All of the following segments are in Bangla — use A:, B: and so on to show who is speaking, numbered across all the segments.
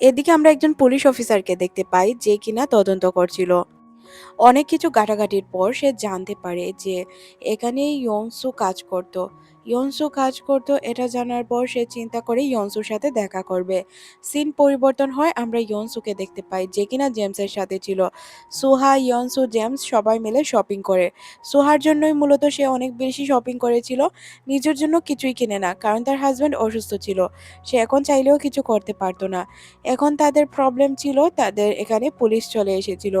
A: এদিকে আমরা একজন পুলিশ অফিসারকে দেখতে পাই যে কিনা তদন্ত করছিল। অনেক কিছু ঘাটাঘাটির পর সে জানতে পারে যে এখানে ইয়ংসু কাজ করত। ইয়ংসু কাজ করত, এটা জানার পর সে চিন্তা করে ইয়ংসুর সাথে দেখা করবে। সিন পরিবর্তন হয়, আমরা ইয়ংসুকে দেখতে পাই, যে কিনা জেমসের সাথে ছিল। সুহা ইয়ংসু জেমস সবাই মিলে শপিং করে। সুহার জন্যই মূলত সে অনেক বেশি শপিং করেছিল, নিজের জন্য কিছুই কিনে না, কারণ তার হাজব্যান্ড অসুস্থ ছিল। সে এখন চাইলেও কিছু করতে পারতো না। এখন তাদের প্রবলেম ছিল, তাদের এখানে পুলিশ চলে এসেছিল।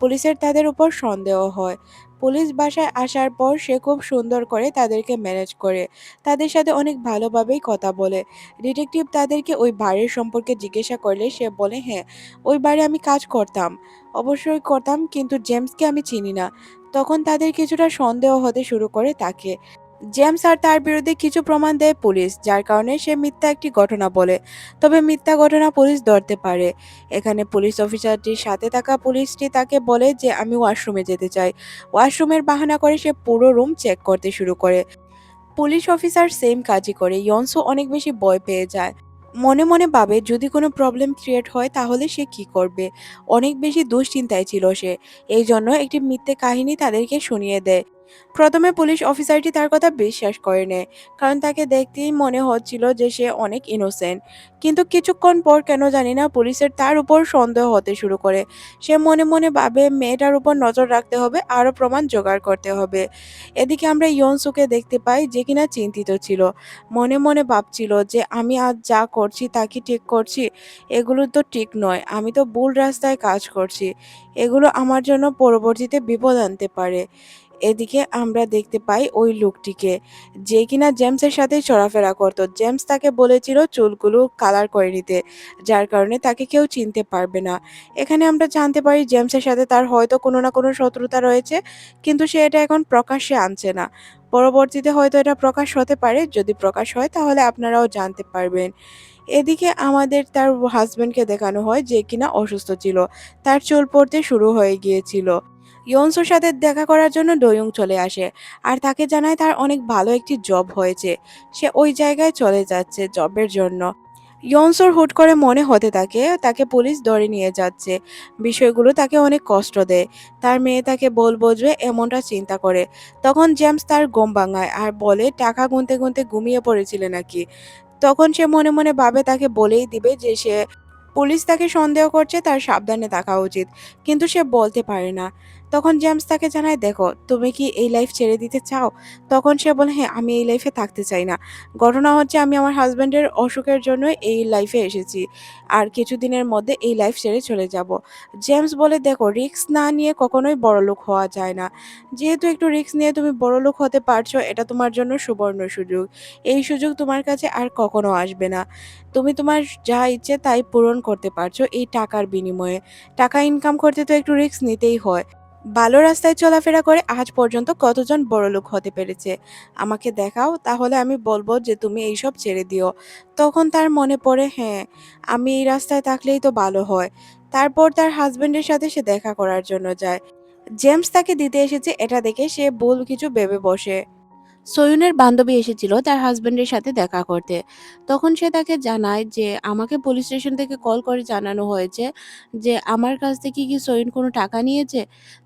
A: পুলিশের তাদের উপর সন্দেহ হয়। পুলিশ বাসায় আসার পর সে খুব সুন্দর করে তাদেরকে ম্যানেজ করে, তাদের সাথে অনেক ভালোভাবেই কথা বলে। ডিটেকটিভ তাদেরকে ওই বাড়ির সম্পর্কে জিজ্ঞাসা করলে সে বলে হ্যাঁ ওই বাড়ি আমি কাজ করতাম। অবশ্যই করতাম, কিন্তু জেমসকে আমি চিনি না। তখন তাদের কিছুটা সন্দেহ হতে শুরু করে তাকে। জেমস আর তার বিরুদ্ধে কিছু প্রমাণ দেয় পুলিশ, যার কারণে সে মিথ্যা একটি ঘটনা বলে। তবে মিথ্যা ঘটনা পুলিশ ধরতে পারে। এখানে পুলিশ অফিসারটির সাথে থাকা পুলিশটি তাকে বলে যে, আমি ওয়াশরুমে যেতে চাই। ওয়াশরুমের বাহানা করে সে পুরো রুম চেক করতে শুরু করে। পুলিশ অফিসার সেম কাজই করে ইয়নসো অনেক বেশি ভয় পেয়ে যায়। মনে মনে ভাবে, যদি কোনো প্রবলেম ক্রিয়েট হয়, তাহলে সে কি করবে? অনেক বেশি দুশ্চিন্তায় ছিল সে। এই জন্য একটি মিথ্যে কাহিনী তাদেরকে শুনিয়ে দেয়। প্রথমে পুলিশ অফিসারটি তার কথা বিশ্বাস করে নেয়, কারণ তাকে দেখতেই মনে হচ্ছিল যে সে অনেক ইনোসেন্ট কিন্তু কিছুক্ষণ পর কেন জানি না পুলিশের তার উপর সন্দেহ হতে শুরু করে। সে মনে মনে ভাবে মেয়েটার উপর নজর রাখতে হবে, আরও প্রমাণ জোগাড় করতে হবে। এদিকে আমরা ইয়নসুকে দেখতে পাই যে কিনা চিন্তিত ছিল। মনে মনে ভাবছিল যে আমি আজ যা করছি তা কি ঠিক করছি? এগুলো তো ঠিক নয়, আমি তো ভুল রাস্তায় কাজ করছি। এগুলো আমার জন্য পরবর্তীতে বিপদ আনতে পারে। এদিকে আমরা দেখতে পাই ওই লোকটিকে, যে কিনা জেমসের সাথে চলাফেরা করতো। জেমস তাকে বলেছিল চুলগুলো কালার করে নিতে, যার কারণে তাকে কেউ চিনতে পারবে না। এখানে আমরা জানতে পারি জেমসের সাথে তার হয়তো কোনো না কোনো শত্রুতা রয়েছে, কিন্তু সে এটা এখন প্রকাশ্যে আনছে না। পরবর্তীতে হয়তো এটা প্রকাশ হতে পারে, যদি প্রকাশ হয় তাহলে আপনারাও জানতে পারবেন। এদিকে আমাদের তার হাজবেন্ডকে দেখানো হয় যে কিনা অসুস্থ ছিল, তার চুল পড়তে শুরু হয়ে গিয়েছিল। ইয়নসোর সাথে দেখা করার জন্য ডয়ুং চলে আসে আর তাকে জানায় তার অনেক ভালো একটি জব হয়েছে। সে ওই জায়গায় চলে যাচ্ছে জবের জন্য। ইয়নসোর হুট করে মনে হতে থাকে, তাকে পুলিশ ধরে নিয়ে যাচ্ছে। বিষয়গুলো তাকে অনেক কষ্ট দেয়। তার মেয়ে তাকে বল বজবে এমনটা চিন্তা করে। তখন জেমস তার গম ভাঙায় আর বলে, টাকা গুনতে গুনতে ঘুমিয়ে পড়েছিলে নাকি? তখন সে মনে মনে ভাবে, তাকে বলেই দিবে যে সে, পুলিশ তাকে সন্দেহ করছে, তার সাবধানে থাকা উচিত। কিন্তু সে বলতে পারে না। তখন জেমস তাকে জানায়, দেখো, তুমি কি এই লাইফ ছেড়ে দিতে চাও? তখন সে বলে হ্যাঁ আমি এই লাইফে থাকতে চাই না। ঘটনা হচ্ছে, আমি আমার হাজব্যান্ডের অসুখের জন্য এই লাইফে এসেছি। আর কিছুদিনের মধ্যে এই লাইফ ছেড়ে চলে যাব। জেমস বলে, দেখো রিস্ক না নিয়ে কখনোই বড়লোক হওয়া যায় না। যেহেতু একটু রিস্ক নিয়ে তুমি বড়লোক হতে পারছ, এটা তোমার জন্য সুবর্ণ সুযোগ। এই সুযোগ তোমার কাছে আর কখনো আসবে না। তুমি তোমার যা ইচ্ছে তাই পূরণ করতে পারছ এই টাকার বিনিময়ে। টাকা ইনকাম করতে তো একটু রিস্ক নিতেই হয়। ভালো রাস্তায় চলাফেরা করে আজ পর্যন্ত কতজন বড়লোক হতে পেরেছে? আমাকে দেখাও, তাহলে আমি বলব যে তুমি এইসব ছেড়ে দিও। তখন তার মনে পড়ে হ্যাঁ আমি এই রাস্তায় থাকলেই তো ভালো হয়। তারপর তার হাজবেন্ডের সাথে সে দেখা করার জন্য যায়। জেমস তাকে দিতে এসেছে, এটা দেখে সে ভুল কিছু ভেবে বসে। সয়ুনের বান্ধবী এসেছিল তার হাজবেন্ডের সাথে দেখা করতে। তখন সে তাকে জানায় যে, আমাকে পুলিশ স্টেশন থেকে কল করে জানানো হয়েছে যে, আমার কাছ থেকে কি সয়ুন কোনো টাকা নিয়েছে?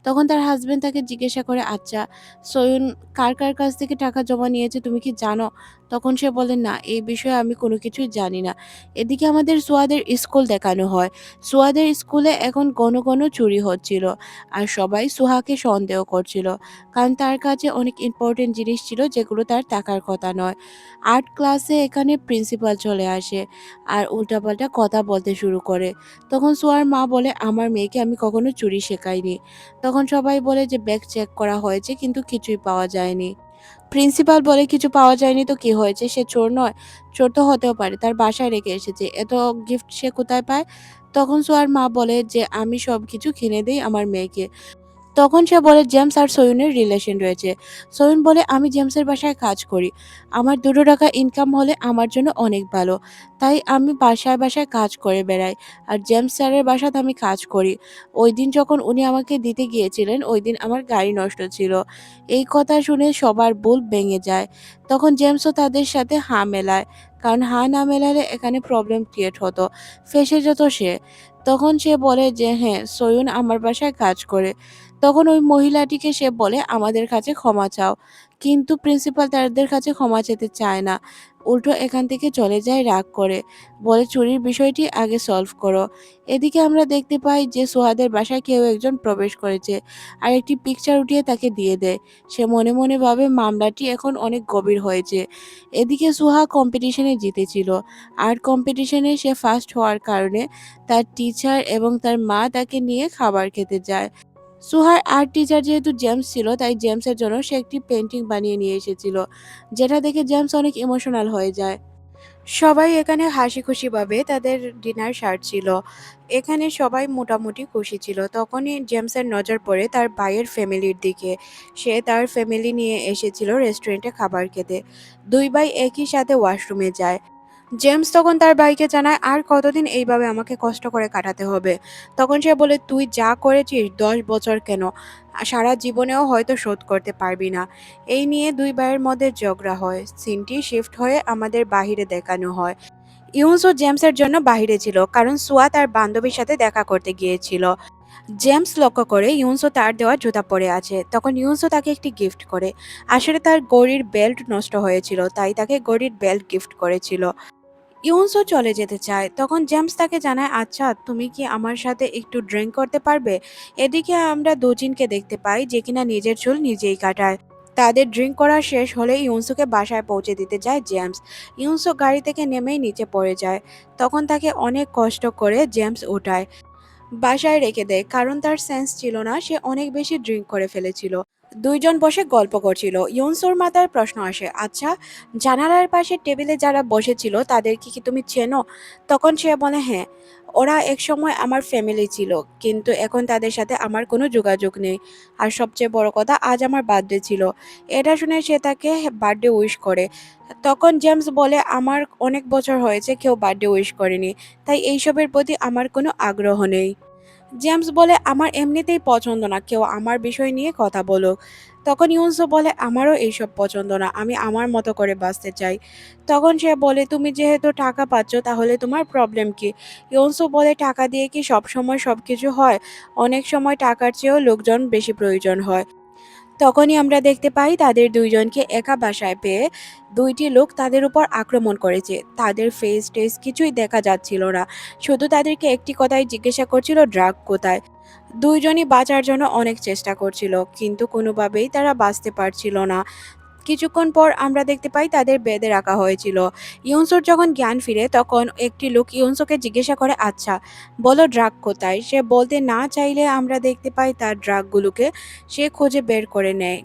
A: তখন তার হাজবেন্ড তাকে জিজ্ঞাসা করে আচ্ছা সয়ুন কার কার কাছ থেকে টাকা জমা নিয়েছে তুমি কি জানো? তখন সে বলে, না, এই বিষয়ে আমি কোনো কিছুই জানি না। এদিকে আমাদের সোয়াদের স্কুল দেখানো হয়। সোয়াদের স্কুলে এখন ঘন ঘন চুরি হচ্ছিল আর সবাই সুহাকে সন্দেহ করছিল কারণ তার কাছে অনেক ইম্পর্টেন্ট জিনিস ছিল যেগুলো তার টাকার কথা নয়। আর্ট ক্লাসে এখানে প্রিন্সিপাল চলে আসে আর উল্টাপাল্টা কথা বলতে শুরু করে। তখন সোয়ার মা বলে, আমার মেয়েকে আমি কখনো চুরি শেখাইনি। তখন সবাই বলে যে, ব্যাগ চেক করা হয়েছে কিন্তু কিছুই পাওয়া যায়নি। প্রিন্সিপাল বলে, কিছু পাওয়া যায়নি তো কি হয়েছে? সে চোর নয়। চোর তো হতেও পারে। তার বাসায় রেখে এসেছে। এত গিফট সে কোথায় পায়? তখন সোয়ার মা বলে যে, আমি সব কিছু কিনে দেই আমার মেয়েকে। তখন সে বলে, জেমস আর সয়ুনের রিলেশন রয়েছে। সয়ুন বলে, আমি জেমসের বাসায় কাজ করি। আমার দুটো টাকা ইনকাম হলে আমার জন্য অনেক ভালো। তাই আমি বাসায় বাসায় কাজ করে বেড়াই। আর জেমস স্যারের বাসাতে আমি কাজ করি। ওই দিন যখন উনি আমাকে দিতে গিয়েছিলেন, ওই দিন আমার গাড়ি নষ্ট ছিল। এই কথা শুনে সবার বুল ভেঙে যায়। তখন জেমসও তাদের সাথে হা মেলায়। কারণ হা না মেলালে এখানে প্রবলেম ক্রিয়েট হতো। ফেসে যেত সে। তখন সে বলে যে হ্যাঁ সয়ুন আমার বাসায় কাজ করে। তখন ওই মহিলাটিকে সে বলে, আমাদের কাছে ক্ষমা চাও। কিন্তু প্রিন্সিপাল তাদের কাছে ক্ষমা চেতে চায় না। উল্টো এখান থেকে চলে যায়, রাগ করে। বলে, চুরির বিষয়টি আগে সলভ করো। এদিকে আমরা দেখতে পাই যে সোহাদের বাসায় কেউ একজন প্রবেশ করেছে আর একটি পিকচার উঠিয়ে তাকে দিয়ে দেয়। সে মনে মনে ভাবে, মামলাটি এখন অনেক গভীর হয়েছে। এদিকে সুহা কম্পিটিশনে জিতেছিল আর্ট কম্পিটিশনে সে ফার্স্ট হওয়ার কারণে তার টিচার এবং তার মা তাকে নিয়ে খাবার খেতে যায়। সুহার আর্ট টিচার যেহেতু জেমস ছিল, তাই জেমসের জন্য সে একটি পেন্টিং বানিয়ে নিয়ে এসেছিল, যেটা দেখে জেমস অনেক ইমোশনাল হয়ে যায়। সবাই এখানে হাসি খুশিভাবে তাদের ডিনার সারছিল। এখানে সবাই মোটামুটি খুশি ছিল। তখনই জেমসের নজর পড়ে তার ভাইয়ের ফ্যামিলির দিকে। সে তার ফ্যামিলি নিয়ে এসেছিল রেস্টুরেন্টে খাবার খেতে। দুই ভাই একই সাথে ওয়াশরুমে যায়। জেমস তখন তার ভাইকে জানায়, আর কতদিন এইভাবে আমাকে কষ্ট করে কাটাতে হবে? তখন সে বলে, তুই যা করেছিস, দশ বছর কেন? সারা জীবনেও হয়তো শোধ করতে পারবি না। এই নিয়ে দুই ভাইয়ের মধ্যে ঝগড়া হয়। সিনটি শিফট হয়ে আমাদের বাহিরে দেখানো হয়। ইউনস ও জেমসের জন্য বাহিরে ছিল, কারণ সুয়া তার বান্ধবীর সাথে দেখা করতে গিয়েছিল। জেমস লক্ষ্য করে ইউনসও তার দেওয়া জুতা পরে আছে। তখন ইউনসও তাকে একটি গিফট করে। আসলে তার গড়ির বেল্ট নষ্ট হয়েছিল, তাই তাকে গড়ির বেল্ট গিফট করেছিল। ইউনসও চলে যেতে চায়, তখন জেমস তাকে জানায় আচ্ছা তুমি কি আমার সাথে একটু ড্রিঙ্ক করতে পারবে? এদিকে আমরা দুজিনকে দেখতে পাই যে কিনা নিজের চুল নিজেই কাটায়। তাদের ড্রিঙ্ক করা শেষ হলে ইউনসুকে বাসায় পৌঁছে দিতে যায় জেমস। ইউনসু গাড়ি থেকে নেমেই নিচে পড়ে যায়। তখন তাকে অনেক কষ্ট করে জেমস ওঠায় বাসায় রেখে দেয়, কারণ তার সেন্স ছিল না, সে অনেক বেশি ড্রিঙ্ক করে ফেলেছিল। দুইজন বসে গল্প করছিল। ইউনসোর মাতার প্রশ্ন আসে আচ্ছা জানালার পাশে টেবিলে যারা বসেছিল, তাদেরকে কি তুমি চেনো? তখন সে বলে হ্যাঁ ওরা একসময় আমার ফ্যামিলি ছিল, কিন্তু এখন তাদের সাথে আমার কোনো যোগাযোগ নেই। আর সবচেয়ে বড় কথা, আজ আমার বার্থডে ছিল। এটা শুনে সে তাকে বার্থডে উইশ করে। তখন জেমস বলে, আমার অনেক বছর হয়েছে কেউ বার্থডে উইশ করেনি, তাই এইসবের প্রতি আমার কোনো আগ্রহ নেই। জেমস বলে, আমার এমনিতেই পছন্দ না, কেউ আমার বিষয় নিয়ে কথা বলুক। তখন ইউনসো বলে, আমারও এইসব পছন্দ না, আমি আমার মতো করে বাঁচতে চাই। তখন সে বলে, তুমি যেহেতু টাকা পাচ্ছ, তাহলে তোমার প্রবলেম কি? ইউনসো বলে, টাকা দিয়ে কি সব সময় সব কিছু হয়? অনেক সময় টাকার চেয়েও লোকজন বেশি প্রয়োজন হয়। তখনই আমরা দেখতে পাই তাদের দুইজনকে একা বাসায় পেয়ে দুইটি লোক তাদের উপর আক্রমণ করেছে। তাদের ফেস টেস কিছুই দেখা যাচ্ছিল না। শুধু তাদেরকে একটি কথাই জিজ্ঞাসা করছিল, ড্রাগ কোথায়? দুইজনই বাঁচার জন্য অনেক চেষ্টা করছিল, কিন্তু কোনোভাবেই তারা বাঁচতে পারছিল না। কিছুক্ষণ পর আমরা দেখতে পাই তাদের বেঁধে রাখা হয়েছিল। ইউনসোর যখন জ্ঞান ফিরে, তখন একটি লোক ইউনসোকে জিজ্ঞাসা করে আচ্ছা বলো ড্রাগ কোথায়? সে বলতে, না চাইলে আমরা দেখতে পাই তার ড্রাগগুলোকে সে খুঁজে বের করে নেয়।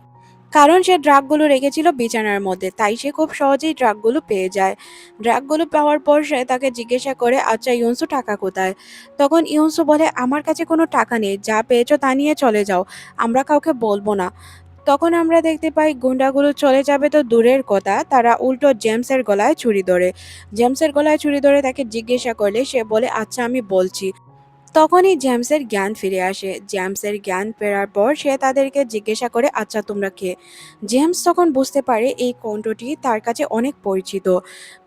A: কারণ সে ড্রাগগুলো রেখেছিল বিছানার মধ্যে, তাই সে খুব সহজেই ড্রাগগুলো পেয়ে যায়। ড্রাগগুলো পাওয়ার পর সে তাকে জিজ্ঞাসা করে আচ্ছা ইউনসু, টাকা কোথায়? তখন ইউনসু বলে, আমার কাছে কোনো টাকা নেই, যা পেয়েছ তা নিয়ে চলে যাও, আমরা কাউকে বলব না। তখন আমরা দেখতে পাই গুন্ডাগুলো চলে যাবে তো দূরের কথা। তারা উল্টো জেমসের গলায় ছুরি ধরে। জেমসের গলায় ছুরি ধরে তাকে জিজ্ঞাসা করলে সে বলে আচ্ছা আমি বলছি। তখনই জেমসের জ্ঞান ফিরে আসে। জেমসের জ্ঞান ফেরার পর সে তাদেরকে জিজ্ঞাসা করে আচ্ছা তোমরা কে? জেমস তখন বুঝতে পারে এই কণ্ঠটি তার কাছে অনেক পরিচিত।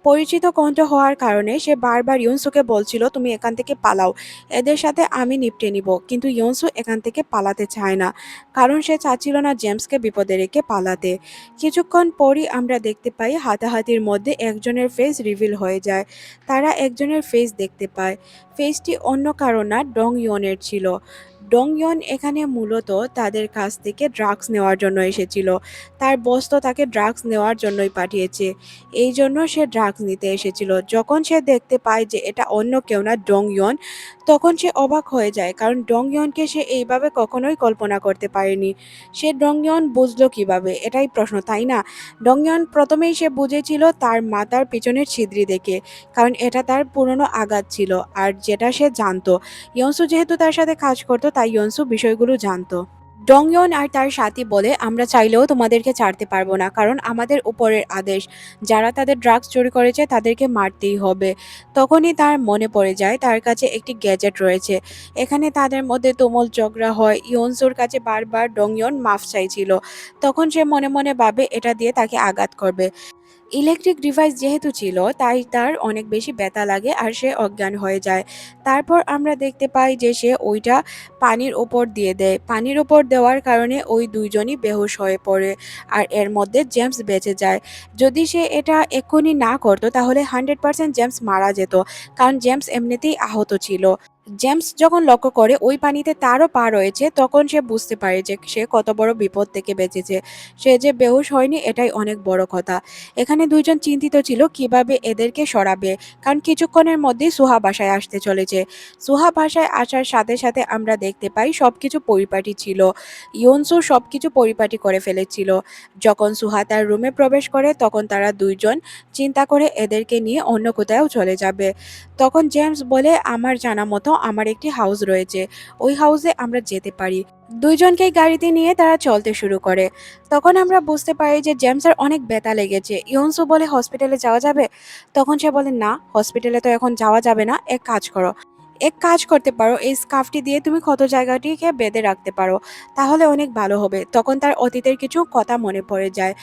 A: পরিচিত কণ্ঠ হওয়ার কারণে সে বারবার ইউনসুকে বলছিল, তুমি এখান থেকে পালাও। এদের সাথে আমি নিপটে নিব। কিন্তু ইউনসু এখান থেকে পালাতে চায় না। কারণ সে চাচ্ছিল না জেমসকে বিপদে রেখে পালাতে। কিছুক্ষণ পরই আমরা দেখতে পাই হাতাহাতির মধ্যে একজনের ফেস রিভিল হয়ে যায়। তারা একজনের ফেস দেখতে পায়। ফেসটি অন্য কারও না ডং ইয়নের ছিল। ডং ইয়ন এখানে মূলত তাদের কাছ থেকে ড্রাগস নেওয়ার জন্য এসেছিল। তার বস তো তাকে ড্রাগস নেওয়ার জন্যই পাঠিয়েছে। এই জন্য সে ড্রাগস নিতে এসেছিল। যখন সে দেখতে পায় যে এটা অন্য কেউ না ডং ইয়ন তখন সে অবাক হয়ে যায়। কারণ ডং ইয়নকে সে এইভাবে কখনোই কল্পনা করতে পারেনি। সে ডং ইয়ন বুঝলো কীভাবে? এটাই প্রশ্ন, তাই না? ডং ইয়ন প্রথমেই সে বুঝেছিল তার মাতার পিছনের ছিদ্রি দেখে, কারণ এটা তার পুরনো আঘাত ছিল। আর যেটা সে জানতো ইয়নসু যেহেতু তার সাথে কাজ করতো তাই ইয়নসু বিষয়গুলো জানতো। ডংইয়ন আর তার সাথী বলে, আমরা চাইলেও তোমাদেরকে ছাড়তে পারব না, কারণ আমাদের উপরের আদেশ, যারা তাদের ড্রাগস চুরি করেছে তাদেরকে মারতেই হবে। তখনই তার মনে পড়ে যায়, তার কাছে একটি গ্যাজেট রয়েছে। এখানে তাদের মধ্যে তুমুল ঝগড়া হয়। ইয়নসোর কাছে বারবার ডংইয়ন মাফ চাইছিল। তখন সে মনে মনে ভাবে, এটা দিয়ে তাকে আঘাত করবে। ইলেকট্রিক ডিভাইস যেহেতু ছিল, তাই তার অনেক বেশি ব্যথা লাগে আর সে অজ্ঞান হয়ে যায়। তারপর আমরা দেখতে পাই যে সে ওইটা পানির ওপর দিয়ে দেয়। পানির ওপর দেওয়ার কারণে ওই দুইজনই বেহুশ হয়ে পড়ে আর এর মধ্যে জেমস বেঁচে যায়। যদি সে এটা এক্ষুনি না করতো, তাহলে হান্ড্রেড পার্সেন্ট জেমস মারা যেত, কারণ জেমস এমনিতেই আহত ছিল। জেমস যখন লক্ষ্য করে, ওই পানিতে তারও পা রয়েছে, তখন সে বুঝতে পারে যে সে কত বড় বিপদ থেকে বেঁচেছে। সে যে বেহুশ হয়নি, এটাই অনেক বড় কথা। এখানে দুইজন চিন্তিত ছিল, কীভাবে এদেরকে সরাবে, কারণ কিছুক্ষণের মধ্যেই সুহা বাসায় আসতে চলেছে। সুহা বাসায় আসার সাথে সাথে আমরা দেখতে পাই সব কিছু পরিপাটি ছিল। ইয়নসু সব কিছু পরিপাটি করে ফেলেছিল। যখন সুহা তার রুমে প্রবেশ করে, তখন তারা দুইজন চিন্তা করে এদেরকে নিয়ে অন্য কোথাও চলে যাবে। তখন জেমস বলে, আমার জানা মতো আমার একটি হাউস রয়েছে। ওই হাউসে আমরা যেতে পারি। দুইজনকে গাড়িতে নিয়ে তারা চলতে শুরু করে। তখন আমরা বুঝতে পারি যে জেমসের অনেক ব্যথা লেগেছে। ইয়নসু বলে হসপিটালে যাওয়া যাবে? তখন সে বলে, না হসপিটালে তো এখন যাওয়া যাবে না। এক কাজ করো। এক কাজ করতে পারো, এই স্কার্ফটি দিয়ে তুমি ক্ষত জায়গাটিকে বেঁধে রাখতে পারো, তাহলে অনেক ভালো হবে। তখন তার অতীতের কিছু কথা মনে পড়ে যায়।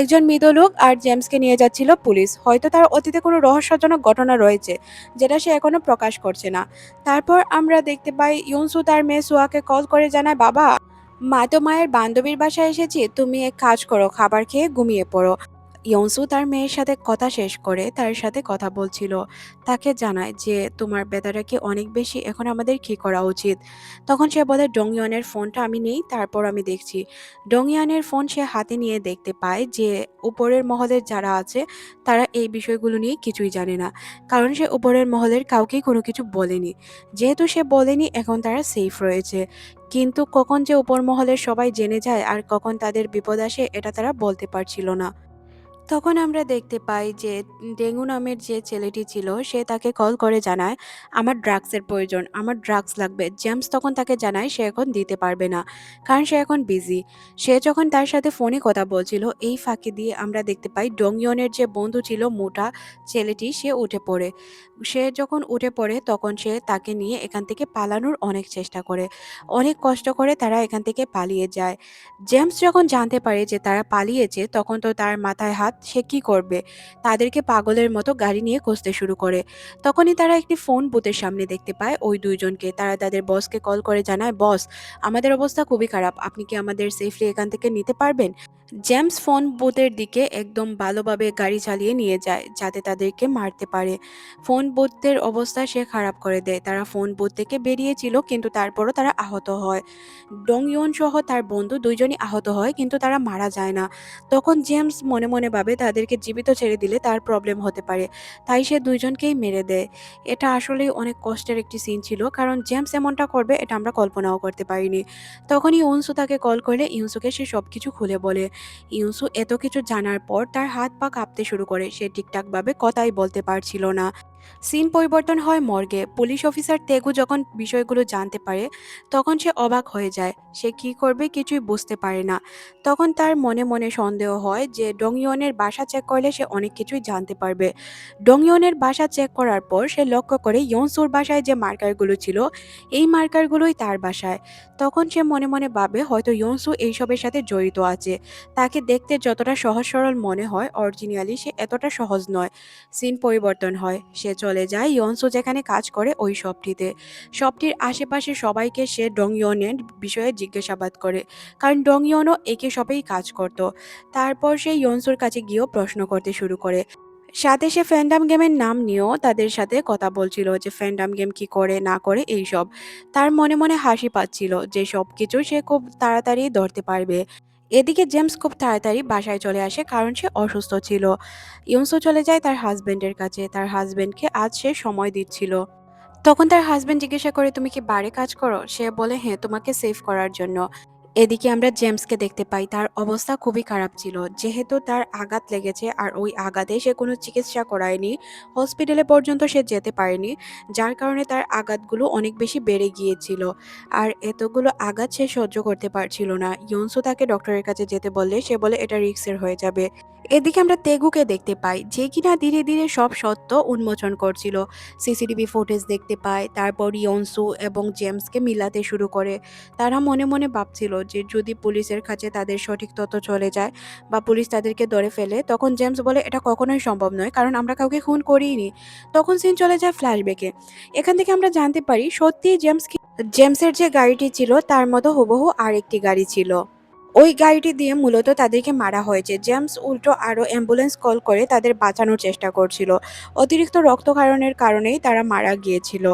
A: একজন মৃত লোক আর জেমসকে নিয়ে যাচ্ছিল পুলিশ। হয়তো তার অতীতে কোনো রহস্যজনক ঘটনা রয়েছে, যেটা সে এখনও প্রকাশ করছে না। তারপর আমরা দেখতে পাই ইউনসু তার মেয়ে সুয়াকে কল করে জানায়, বাবা, মা তো মায়ের বান্ধবীর বাসায় এসেছি, তুমি এক কাজ করো, খাবার খেয়ে ঘুমিয়ে পড়ো। ইয়ংসু তার মেয়ের সাথে কথা শেষ করে তার সাথে কথা বলছিল। তাকে জানায় যে, তোমার ব্যথাটা কি অনেক বেশি এখন আমাদের কি করা উচিত? তখন সে বলে, ডংইয়নের ফোনটা আমি নেই, তারপর আমি দেখছি। ডংইয়ানের ফোন সে হাতে নিয়ে দেখতে পায় যে, উপরের মহলের যারা আছে, তারা এই বিষয়গুলো নিয়ে কিছুই জানে না। কারণ সে উপরের মহলের কাউকেই কোনো কিছু বলেনি। যেহেতু সে বলেনি, এখন তারা সেফ রয়েছে। কিন্তু কখন যে উপর মহলের সবাই জেনে যায়, আর কখন তাদের বিপদ আসে, এটা তারা বলতে পারছিল না। তখন আমরা দেখতে পাই যে ডেঙ্গু নামের যে ছেলেটি ছিল, সে তাকে কল করে জানায়, আমার ড্রাগসের প্রয়োজন, আমার ড্রাগস লাগবে। জেমস তখন তাকে জানায়, সে এখন দিতে পারবে না, কারণ সে এখন বিজি সে যখন তার সাথে ফোনে কথা বলছিল, এই ফাঁকে দিয়ে আমরা দেখতে পাই ডংইয়নের যে বন্ধু ছিল মোটা ছেলেটি, সে উঠে পড়ে। সে যখন উঠে পড়ে, তখন সে তাকে নিয়ে এখান থেকে পালানোর অনেক চেষ্টা করে। অনেক কষ্ট করে তারা এখান থেকে পালিয়ে যায়। জেমস যখন জানতে পারে যে তারা পালিয়েছে, তখন তো তার মাথায় হাত সে কি করবে? তাদেরকে পাগলের মতো গাড়ি নিয়ে খুঁজতে শুরু করে। তখনই তারা একটি ফোন বুথের সামনে দেখতে পায় ওই দুইজনকে। তারা তাদের বসকে কল করে জানায়, বস, আমাদের অবস্থা খুবই খারাপ। আপনি কি আমাদের সেফলি এখান থেকে নিতে পারবেন? জেমস ফোন বুথের দিকে একদম ভালোভাবে গাড়ি চালিয়ে নিয়ে যায় যাতে তাদেরকে মারতে পারে। ফোন বুথের অবস্থা সে খারাপ করে দেয়। তারা ফোন বুথ থেকে বেরিয়েছিল কিন্তু তারপরও তারা আহত হয়। ডং ইয়ন সহ তার বন্ধু দুইজনই আহত হয় কিন্তু তারা মারা যায় না। তখন জেমস মনে মনে ভাবে তাদেরকে জীবিত ছেড়ে দিলে তার প্রবলেম হতে পারে। তাই সে দুইজনকেই মেরে দেয়। এটা আসলেই অনেক কষ্টের একটি সিন ছিল, কারণ জেমস এমনটা করবে, এটা আমরা কল্পনাও করতে পারিনি। তখনই ইউনসু তাকে কল করলে, ইউনসুকে সে সব কিছু খুলে বলে। ইউনসু এত কিছু জানার পর তার হাত পা কাঁপতে শুরু করে, সে ঠিকঠাকভাবে কথাই বলতে পারছিল না। সিন পরিবর্তন হয় মর্গে। পুলিশ অফিসার তেগু যখন বিষয়গুলো জানতে পারে, তখন সে অবাক হয়ে যায়। সে কি করবে কিছুই বুঝতে পারে না। তখন তার মনে মনে সন্দেহ হয় যে ডংইয়নের বাসা চেক করলে সে অনেক কিছুই জানতে পারবে। ডংইয়নের বাসা চেক করার পর সে লক্ষ্য করে ইয়নসুর বাসায় যে মার্কারগুলো ছিল, এই মার্কারগুলোই তার বাসায়। তখন সে মনে মনে ভাবে হয়তো ইয়নসু এইসবের সাথে জড়িত আছে। তাকে দেখতে যতটা সহজ সরল মনে হয় অরিজিনালি সে এতটা সহজ নয়। সিন পরিবর্তন হয়। সে চলে যায় ইয়নসু যেখানে কাজ করে ওই শপটিতে। শপটির আশেপাশে সবাইকে সে ডংইয়নের বিষয়ে জিজ্ঞাসাবাদ করে, কারণ ডংইয়নও একে শপেই কাজ করত। তারপর সে ইয়নসুর কাছে গিয়েও প্রশ্ন করতে শুরু করে। সাথে সে ফ্যান্ডাম গেমের নাম নিয়েও তাদের সাথে কথা বলছিল যে ফ্যান্ডাম গেম কি করে, না করে এইসব তার মনে মনে হাসি পাচ্ছিল যে সব কিছু সে খুব তাড়াতাড়ি ধরতে পারবে। এদিকে জেমস খুব তাড়াতাড়ি বাসায় চলে আসে কারণ সে অসুস্থ ছিল। ইউনসো চলে যায় তার হাজবেন্ডের কাছে। তার হাজবেন্ডকে আজ সে সময় দিচ্ছিল। তখন তার হাজবেন্ড জিজ্ঞাসা করে, তুমি কি বাড়ি কাজ করো? সে বলে হ্যাঁ তোমাকে সেভ করার জন্য। এদিকে আমরা জেমসকে দেখতে পাই। তার অবস্থা খুবই খারাপ ছিল। যেহেতু তার আঘাত লেগেছে আর ওই আঘাতে সে কোনো চিকিৎসা করায়নি, হসপিটালে পর্যন্ত সে যেতে পারেনি, যার কারণে তার আঘাতগুলো অনেক বেশি বেড়ে গিয়েছিল। আর এতগুলো আঘাত সে সহ্য করতে পারছিল না। ইয়নসু তাকে ডক্টরের কাছে যেতে বললে, সে বলে, এটা রিক্সের হয়ে যাবে। এদিকে আমরা তেগুকে দেখতে পাই, যে কিনা ধীরে ধীরে সব সত্য উন্মোচন করছিল। সিসিটিভি ফুটেজ দেখতে পায়, তারপর ইয়নসু এবং জেমসকে মিলাতে শুরু করে। তারা মনে মনে ভাবছিল যে যদি পুলিশের কাছে তাদের সঠিক তথ্য চলে যায় বা পুলিশ তাদেরকে ধরে ফেলে, তখন জেমস বলে, এটা কখনোই সম্ভব নয়, কারণ আমরা কাউকে খুন করিনি। তখন সিন চলে যায় ফ্ল্যাশব্যাকে। এখান থেকে আমরা জানতে পারি সত্যি জেমস জেমসের যে গাড়িটি ছিল, তার মতো হুবহু আরেকটি গাড়ি ছিল। ওই গাড়িটি দিয়ে মূলত তাদেরকে মারা হয়েছে। জেমস উল্টো আরও অ্যাম্বুলেন্স কল করে তাদের বাঁচানোর চেষ্টা করছিল। অতিরিক্ত রক্তক্ষরণের কারণেই তারা মারা গিয়েছিল।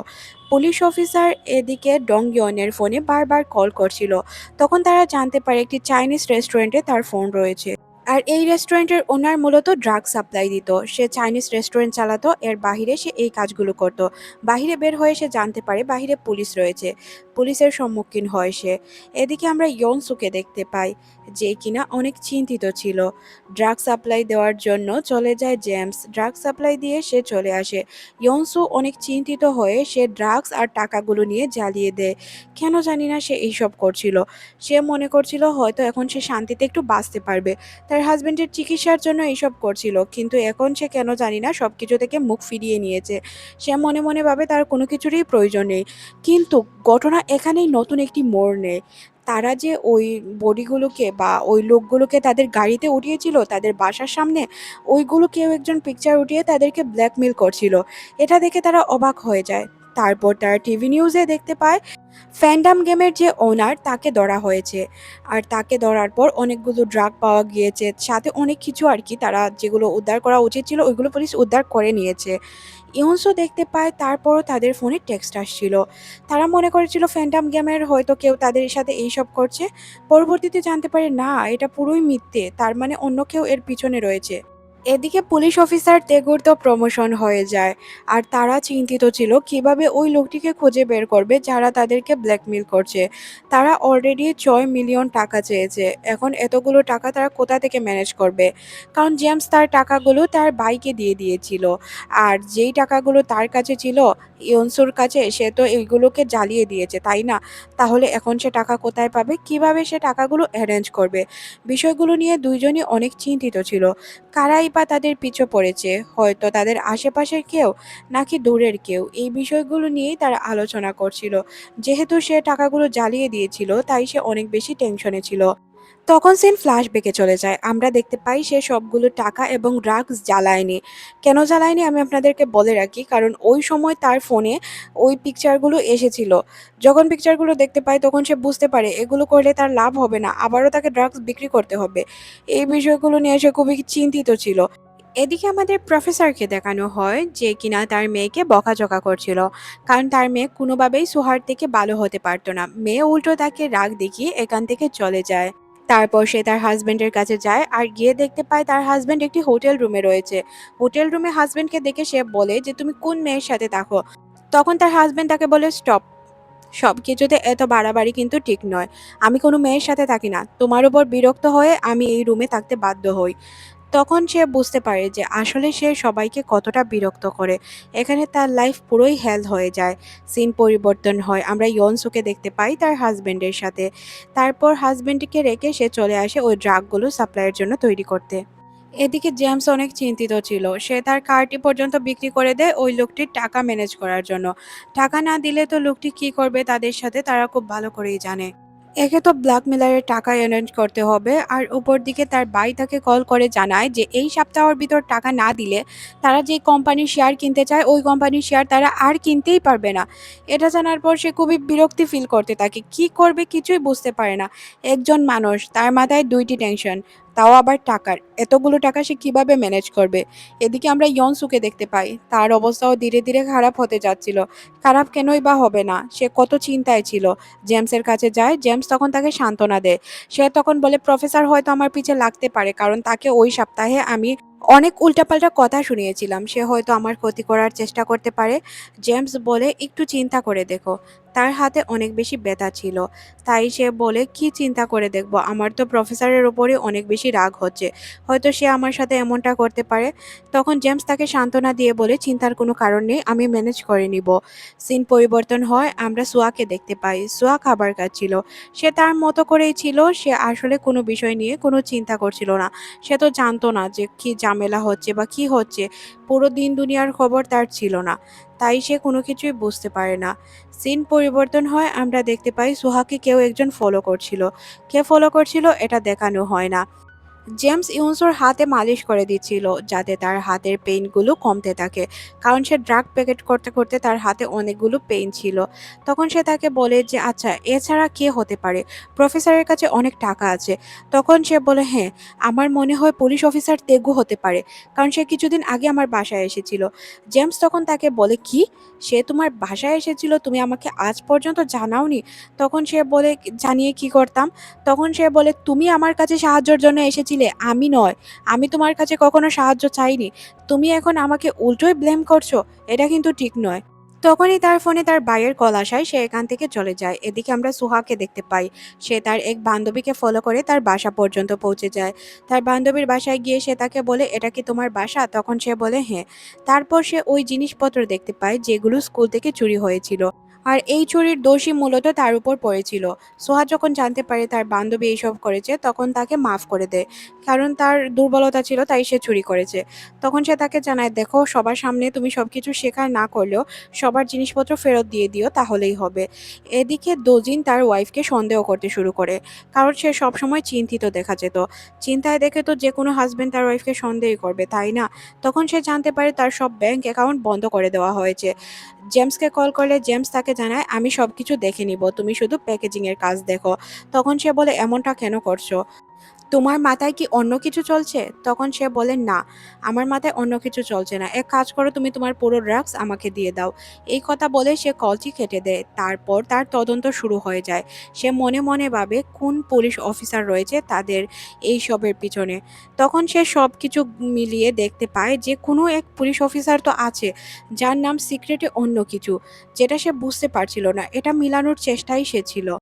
A: পুলিশ অফিসার এদিকে ডং ইয়নের ফোনে বারবার কল করছিল। তখন তারা জানতে পারে একটি চাইনিজ রেস্টুরেন্টে তার ফোন রয়েছে। আর এই রেস্টুরেন্টের ওনার মূলত ড্রাগ সাপ্লাই দিত। সে চাইনিজ রেস্টুরেন্ট চালাতো, এর বাহিরে সে এই কাজগুলো করত। বাহিরে বের হয়ে সে জানতে পারে বাহিরে পুলিশ রয়েছে। পুলিশের সম্মুখীন হয় সে। এদিকে আমরা ইয়ং সুকে দেখতে পাই। যে কিনা অনেক চিন্তিত ছিল। ড্রাগ সাপ্লাই দেওয়ার জন্য চলে যায় জেমস। ড্রাগ সাপ্লাই দিয়ে সে চলে আসে। ইয়নসু অনেক চিন্তিত হয়ে সে ড্রাগস আর টাকাগুলো নিয়ে জ্বালিয়ে দেয়। কেন জানি না সে এইসব করছিল। সে মনে করছিল হয়তো এখন সে শান্তিতে একটু বাঁচতে পারবে। তার হাজবেন্ডের চিকিৎসার জন্য এইসব করছিল। কিন্তু এখন সে কেন জানি না সব কিছু থেকে মুখ ফিরিয়ে নিয়েছে। সে মনে মনে ভাবে তার কোনো কিছুরই প্রয়োজন নেই। কিন্তু ঘটনা এখানেই নতুন একটি মোড় নেয়। তারা যে ওই বডিগুলোকে বা ওই লোকগুলোকে তাদের গাড়িতে উঠিয়েছিল, তাদের বাসার সামনে, ওইগুলো কেউ একজন পিকচার উঠিয়ে তাদেরকে ব্ল্যাকমেল করছিল। এটা দেখে তারা অবাক হয়ে যায়। তারপর তারা টিভি নিউজে দেখতে পায় ফ্যান্ডাম গেমের যে ওনার, তাকে ধরা হয়েছে। আর তাকে ধরার পর অনেকগুলো ড্রাগ পাওয়া গিয়েছে, সাথে অনেক কিছু আর কি তারা যেগুলো উদ্ধার করা উচিত ছিল, ওইগুলো পুলিশ উদ্ধার করে নিয়েছে। ইউনসও দেখতে পায়, তারপরও তাদের ফোনে টেক্সট আসছিল। তারা মনে করেছিল ফ্যান্টাম গেমের হয়তো কেউ তাদের সাথে এইসব করছে। পরবর্তীতে জানতে পারে, না, এটা পুরোই মিথ্যে, তার মানে অন্য কেউ এর পিছনে রয়েছে। এদিকে পুলিশ অফিসার তেগুর তো প্রমোশন হয়ে যায়। আর তারা চিন্তিত ছিল, কীভাবে ওই লোকটিকে খুঁজে বের করবে যারা তাদেরকে ব্ল্যাকমেল করছে। তারা অলরেডি ছয় মিলিয়ন টাকা চেয়েছে। এখন এতগুলো টাকা তারা কোথা থেকে ম্যানেজ করবে? কারণ জেমস তার টাকাগুলো তার বাইকে দিয়ে দিয়েছিল। আর যেই টাকাগুলো তার কাছে ছিল ইয়নসুর কাছে, সে তো এইগুলোকে জ্বালিয়ে দিয়েছে, তাই না? তাহলে এখন সে টাকা কোথায় পাবে? কীভাবে সে টাকাগুলো অ্যারেঞ্জ করবে? বিষয়গুলো নিয়ে দুইজনই অনেক চিন্তিত ছিল। কারাই বা তাদের পিছু পড়েছে। হয়তো তাদের আশেপাশের কেউ নাকি দূরের কেউ এই বিষয়গুলো নিয়েই তারা আলোচনা করছিল। যেহেতু সে টাকাগুলো জ্বালিয়ে দিয়েছিল, তাই সে অনেক বেশি টেনশনে ছিল। তখন সিন ফ্ল্যাশব্যাকে চলে যায়। আমরা দেখতে পাই সে সবগুলো টাকা এবং ড্রাগস জ্বালায়নি। কেন জ্বালায়নি আমি আপনাদেরকে বলে রাখি, কারণ ওই সময় তার ফোনে ওই পিকচারগুলো এসেছিল। যখন পিকচারগুলো দেখতে পায় তখন সে বুঝতে পারে, এগুলো করলে তার লাভ হবে না, আবারও তাকে ড্রাগস বিক্রি করতে হবে। এই বিষয়গুলো নিয়ে সে খুবই চিন্তিত ছিল। এদিকে আমাদের প্রফেসরকে দেখানো হয় যে কিনা তার মেয়েকে বকাঝকা করছিল, কারণ তার মেয়ে কোনোভাবেই সুহার থেকে ভালো হতে পারতো না। মেয়ে উল্টো তাকে রাগ দেখিয়ে এখান থেকে চলে যায়। তারপর সে তার হাজব্যান্ডের কাছে যায় আর গিয়ে দেখতে পায় তার হাজব্যান্ড একটি হোটেল রুমে রয়েছে। হোটেল রুমে হাজব্যান্ডকে দেখে সে বলে যে, তুমি কোন মেয়ের সাথে থাকো? তখন তার হাজবেন্ড তাকে বলে স্টপ সব কিছুতে এত বাড়াবাড়ি কিন্তু ঠিক নয়। আমি কোনো মেয়ের সাথে থাকি না। তোমার উপর বিরক্ত হয়ে আমি এই রুমে থাকতে বাধ্য হই। তখন সে বুঝতে পারে যে আসলে সে সবাইকে কতটা বিরক্ত করে। এখানে তার লাইফ পুরোই হেলথ হয়ে যায়। সিন পরিবর্তন হয়। আমরা ইয়নসুকে দেখতে পাই তার হাজব্যান্ডের সাথে। তারপর হাজবেন্ডকে রেখে সে চলে আসে ওই ড্রাগগুলো সাপ্লাইয়ের জন্য তৈরি করতে। এদিকে জেমস অনেক চিন্তিত ছিল। সে তার কারটি পর্যন্ত বিক্রি করে দেয় ওই লোকটির টাকা ম্যানেজ করার জন্য। টাকা না দিলে তো লোকটি কি করবে তাদের সাথে তারা খুব ভালো করেই জানে। একে তো ব্ল্যাকমেলারের টাকা অ্যারেঞ্জ করতে হবে, আর উপর দিকে তার ভাই তাকে কল করে জানায় যে এই সপ্তাহের ভিতর টাকা না দিলে তারা যে কোম্পানির শেয়ার কিনতে চায়, ওই কোম্পানির শেয়ার তারা আর কিনতেই পারবে না। এটা জানার পর সে খুবই বিরক্তি ফিল করতে থাকে। কি করবে কিছুই বুঝতে পারে না। একজন মানুষ, তার মাথায় দুইটি টেনশন তাও আবার টাকার। এতগুলো টাকা সে কীভাবে ম্যানেজ করবে? এদিকে আমরা ইয়নসুকে দেখতে পাই। তার অবস্থাও ধীরে ধীরে খারাপ হতে যাচ্ছিল। খারাপ কেনই বা হবে না? সে কত চিন্তায় ছিল। জেমসের কাছে যায় জেমস তখন তাকে সান্ত্বনা দেয়। সে তখন বলে প্রফেসর হয়তো আমার পিছে লাগতে পারে, কারণ তাকে ওই সপ্তাহে আমি অনেক উল্টাপাল্টা কথা শুনিয়েছিলাম। সে হয়তো আমার ক্ষতি করার চেষ্টা করতে পারে। জেমস বলে, একটু চিন্তা করে দেখো। তার হাতে অনেক বেশি ব্যথা ছিল। তাই সে বলে, কি চিন্তা করে দেখব? আমার তো প্রফেসরের উপরে অনেক বেশি রাগ হচ্ছে। হয়তো সে আমার সাথে এমনটা করতে পারে। তখন জেমস তাকে সান্ত্বনা দিয়ে বলে, চিন্তার কোনো কারণ নেই, আমি ম্যানেজ করে নিব। সিন পরিবর্তন হয়, আমরা সোয়াকে দেখতে পাই। সোয়া খাবার খাচ্ছিল। সে তার মতো করেই ছিল। সে আসলে কোনো বিষয় নিয়ে কোনো চিন্তা করছিল না। সে তো জানতো না যে কি ঝামেলা হচ্ছে বা কি হচ্ছে, পুরো দিন দুনিয়ার খবর তার ছিল না। তাই সে কোনো কিছুই বুঝতে পারে না। সিন পরিবর্তন হয়, আমরা দেখতে পাই সোহাকে কেউ একজন ফলো করছিল। কে ফলো করছিল, এটা দেখানো হয় না। জেমস ইউনসোর হাতে মালিশ করে দিচ্ছিল যাতে তার হাতের পেইনগুলো কমতে থাকে, কারণ সে ড্রাগ প্যাকেট করতে করতে তার হাতে অনেকগুলো পেইন ছিল। তখন সে তাকে বলে যে আচ্ছা এছাড়া কে হতে পারে? প্রফেসরের কাছে অনেক টাকা আছে। তখন সে বলে হ্যাঁ আমার মনে হয় পুলিশ অফিসার তেগু হতে পারে, কারণ সে কিছুদিন আগে আমার বাসায় এসেছিল। জেমস তখন তাকে বলে, কি? সে তোমার বাসায় এসেছিল? তুমি আমাকে আজ পর্যন্ত জানাওনি? তখন সে বলে, জানিয়ে কি করতাম? তখন সে বলে, তুমি আমার কাছে সাহায্যের জন্য এসেছিলে আমি নয়। আমি তোমার কাছে কখনো সাহায্য চাইনি। তুমি এখন আমাকে উল্টোই ব্লেম করছ, এটা কিন্তু ঠিক নয়। তখনই তার ফোনে তার ভাইয়ের কল আসায় সে এখান থেকে চলে যায়। এদিকে আমরা সুহাকে দেখতে পাই। সে তার এক বান্ধবীকে ফলো করে তার বাসা পর্যন্ত পৌঁছে যায়। তার বান্ধবীর বাসায় গিয়ে সে তাকে বলে, এটা কি তোমার বাসা? তখন সে বলে হ্যাঁ। তারপর সে ওই জিনিসপত্র দেখতে পায়, যেগুলো স্কুল থেকে চুরি হয়েছিল। আর এই চুরির দোষী মূলত তার উপর পড়েছিল। সোহা যখন জানতে পারে তার বান্ধবী এইসব করেছে, তখন তাকে মাফ করে দেয়। কারণ তার দুর্বলতা ছিল, তাই সে চুরি করেছে। তখন সে তাকে জানায়, দেখো, সবার সামনে তুমি সব কিছু স্বীকার না করলেও সবার জিনিসপত্র ফেরত দিয়ে দিও, তাহলেই হবে। এদিকে দোজিন তার ওয়াইফকে সন্দেহ করতে শুরু করে, কারণ সে সবসময় চিন্তিত দেখা যেত। চিন্তায় দেখে তো যে কোনো হাজব্যান্ড তার ওয়াইফকে সন্দেহ করবে, তাই না? তখন সে জানতে পারে তার সব ব্যাংক অ্যাকাউন্ট বন্ধ করে দেওয়া হয়েছে। জেমসকে কল করলে জেমস তাকে জানায়, আমি সবকিছু দেখে নিব। তুমি শুধু প্যাকেজিংয়ের কাজ দেখো। তখন সে বলে, এমনটা কেন করছ? তোমার মাথায় কি অন্য কিছু চলছে? তখন সে বলে, না, আমার মাথায় অন্য কিছু চলছে না। এক কাজ করো, তুমি তোমার পুরো ড্রাগস আমাকে দিয়ে দাও। এই কথা বলে সে কলটি কেটে দেয়। তারপর তার তদন্ত শুরু হয়ে যায়। সে মনে মনে ভাবে, কোন পুলিশ অফিসার রয়েছে তাদের এই সবের পিছনে? তখন সে সব কিছু মিলিয়ে দেখতে পায় যে, কোনো এক পুলিশ অফিসার তো আছে, যার নাম সিক্রেটে অন্য কিছু, যেটা সে বুঝতে পারছিল না। এটা মিলানোর চেষ্টাই সে ছিল।